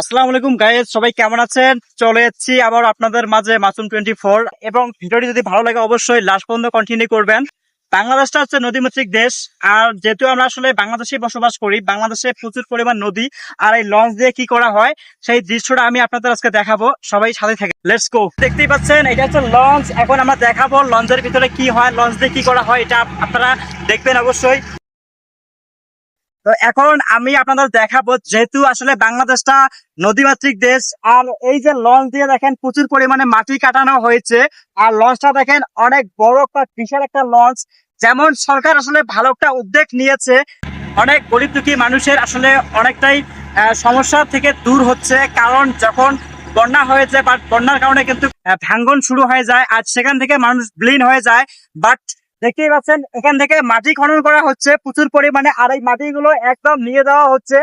আসসালামু আলাইকুম গাইজ সবাই কেমন আছেন? চলে যাচ্ছি আবার আপনাদের মাঝে মাসুম টোয়েন্টি ফোর। এবং ভিডিওটি যদি ভালো লাগে, অবশ্যই লাস্ট পর্যন্ত কন্টিনিউ করবেন। বাংলাদেশটা হচ্ছে নদীমাতৃক দেশ। আর যেহেতু আমরা আসলে বাংলাদেশে বসবাস করি, বাংলাদেশে প্রচুর পরিমাণ নদী। আর এই লঞ্চ দিয়ে কি করা হয়, সেই দৃশ্যটা আমি আপনাদের আজকে দেখাবো। সবাই সাথে থাকে লেটস গো দেখতেই পাচ্ছেন, এটা হচ্ছে লঞ্চ। এখন আমরা দেখাবো লঞ্চের ভিতরে কি হয়, লঞ্চ দিয়ে কি করা হয়, এটা আপনারা দেখবেন অবশ্যই। তো এখন আমি আপনাদের দেখাবো যেহেতু আসলে বাংলাদেশটা নদীমাতৃক দেশ, আর এই যে লঞ্চ দিয়ে দেখেন প্রচুর পরিমাণে মাটি কাটানো হয়েছে, আর লঞ্চটা দেখেন অনেক বড় একটা বিশাল একটা লঞ্চ। যেমন সরকার আসলে ভালো একটা উদ্যোগ নিয়েছে, অনেক গরিব দুঃখী মানুষের আসলে অনেকটাই সমস্যা থেকে দূর হচ্ছে, কারণ যখন বন্যা হয়েছে বাট বন্যার কারণে কিন্তু ভাঙ্গন শুরু হয়ে যায়, আর সেখান থেকে মানুষ ব্লিন হয়ে যায়। বাট দেখতেই পাচ্ছেন, এখান থেকে মাটি খনন করা হচ্ছে, প্রচুর পরিমাণে, আর এই মাটিগুলো একদম নিয়ে দেওয়া হচ্ছে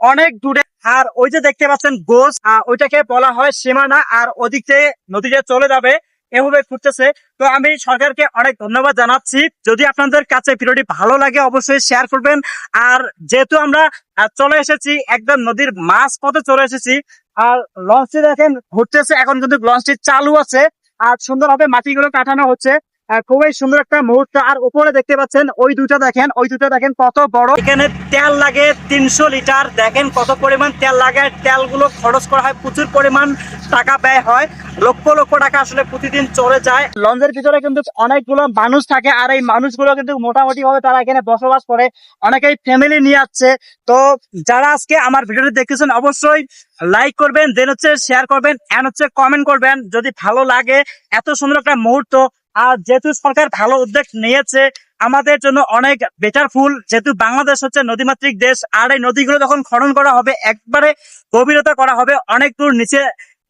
অনেক দূরে। আর ওই যে দেখতে পাচ্ছেন গোস ওইটাকে বলা হয় সীমানা, আর ওদিক থেকে নদীতে চলে যাবে, এভাবে ঘুরতেছে। তো আমি সরকারকে অনেক ধন্যবাদ জানাচ্ছি। যদি আপনাদের কাছে ভিডিওটি ভালো লাগে, অবশ্যই শেয়ার করবেন। আর যেহেতু আমরা চলে এসেছি, একদম নদীর মাঝ পথে চলে এসেছি, আর লঞ্চটি দেখেন, ঘুরতেছে। এখন কিন্তু লঞ্চটি চালু আছে, আর সুন্দরভাবে মাটিগুলো কাটানো হচ্ছে। খুবই সুন্দর একটা মুহূর্ত। আর উপরে দেখতে পাচ্ছেন, ওই দুটো দেখেন, ওই দুটো দেখেন কত বড়। এখানে তেল লাগে তিনশো লিটার। দেখেন কত পরিমাণ তেল লাগে। তেলগুলো খরচ করা হয়, প্রচুর পরিমাণ টাকা ব্যয় হয়। লক্ষ লক্ষ টাকা আসলে প্রতিদিন চলে যায়। লঞ্চের ভিতরে কিন্তু অনেকগুলো মানুষ থাকে, আর এই মানুষগুলো কিন্তু মোটামুটি ভাবে তারা এখানে বসবাস করে। অনেকেই ফ্যামিলি নিয়ে আসছে। তো যারা আজকে আমার ভিডিওটি দেখতেছেন, অবশ্যই লাইক করবেন দেন হচ্ছে শেয়ার করবেন এন্ড হচ্ছে কমেন্ট করবেন। যদি ভালো লাগে, এত সুন্দর একটা মুহূর্ত আর যেহেতু সরকার ভালো উদ্যোগ নিয়েছে, আমাদের জন্য অনেক বেটার ফুল। যেহেতু বাংলাদেশ হচ্ছে নদীমাতৃক দেশ, আর এই নদীগুলো যখন খনন করা হবে, একবারে গভীরতা করা হবে, অনেক দূর নিচে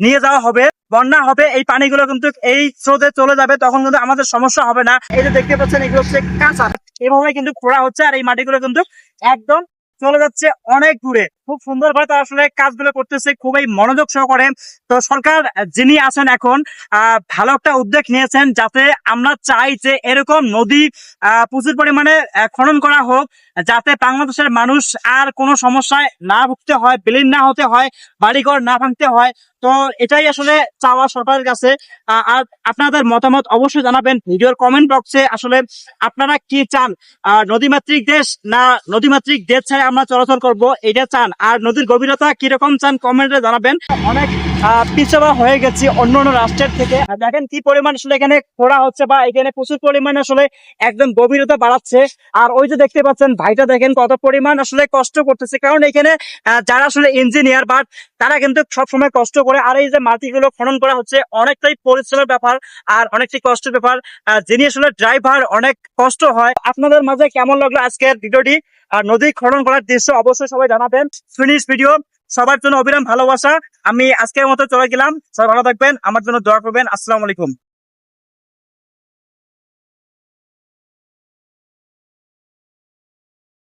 নিয়ে যাওয়া হবে, বন্যা হবে, এই পানিগুলো কিন্তু এই স্রোতে চলে যাবে, তখন কিন্তু আমাদের সমস্যা হবে না। এই যে দেখতে পাচ্ছেন, এগুলো হচ্ছে কাঁচা। এভাবে কিন্তু খোঁড়া হচ্ছে, আর এই মাটিগুলো কিন্তু একদম চলে যাচ্ছে অনেক দূরে। খুব সুন্দর ভাবে তারা আসলে কাজগুলো করতেছে, খুবই মনোযোগ সহকারে। তো সরকার, যিনি আছেন এখন ভালো একটা উদ্যোগ নিয়েছেন যাতে আমরা চাই যে এরকম নদী প্রচুর পরিমাণে খনন করা হোক, যাতে বাংলাদেশের মানুষ আর কোনো সমস্যায় না ভুগতে হয়, বিলীন না হতে হয়, বাড়িঘর না ভাঙতে হয়। তো এটাই আসলে চাওয়া সরকারের কাছে। আর আপনাদের মতামত অবশ্যই জানাবেন ভিডিওর কমেন্ট বক্সে আসলে আপনারা কি চান? নদীমাতৃক দেশ না নদীমাতৃক দেশ ছাড়া আমরা চলাচল করব? এটা চান। আর নদীর গভীরতা কীরকম চান? কমেন্টে জানাবেন। অনেক পিছাবা হয়ে গেছি অন্য অন্য রাষ্ট্রের থেকে। দেখেন কি পরিমাণ আসলে এখানে খোঁড়া হচ্ছে বা এখানে প্রচুর পরিমাণে আসলে একদম গভীরতা বাড়াচ্ছে। আর ওই যে দেখতে পাচ্ছেন ভাইটা দেখেন কত পরিমাণ আসলে কষ্ট করতেছে। কারণ এখানে যারা আসলে ইঞ্জিনিয়ার বাট তারা কিন্তু সবসময় কষ্ট করে। আর এই যে মাটিগুলো খনন করা হচ্ছে অনেকটাই পরিশ্রমের ব্যাপার আর অনেকটাই কষ্টের ব্যাপার। যিনি আসলে ড্রাইভার অনেক কষ্ট হয়। আপনাদের মাঝে কেমন লাগল আজকের ভিডিওটি? আর নদী খনন করার দৃশ্য অবশ্যই সবাই জানাবেন। ফিনিশ ভিডিও সবার জন্য অবিরাম ভালোবাসা। আমি আজকের মতো চলে গেলাম। সবাই ভালো থাকবেন আমার জন্য দোয়া করবেন। আসসালামু আলাইকুম।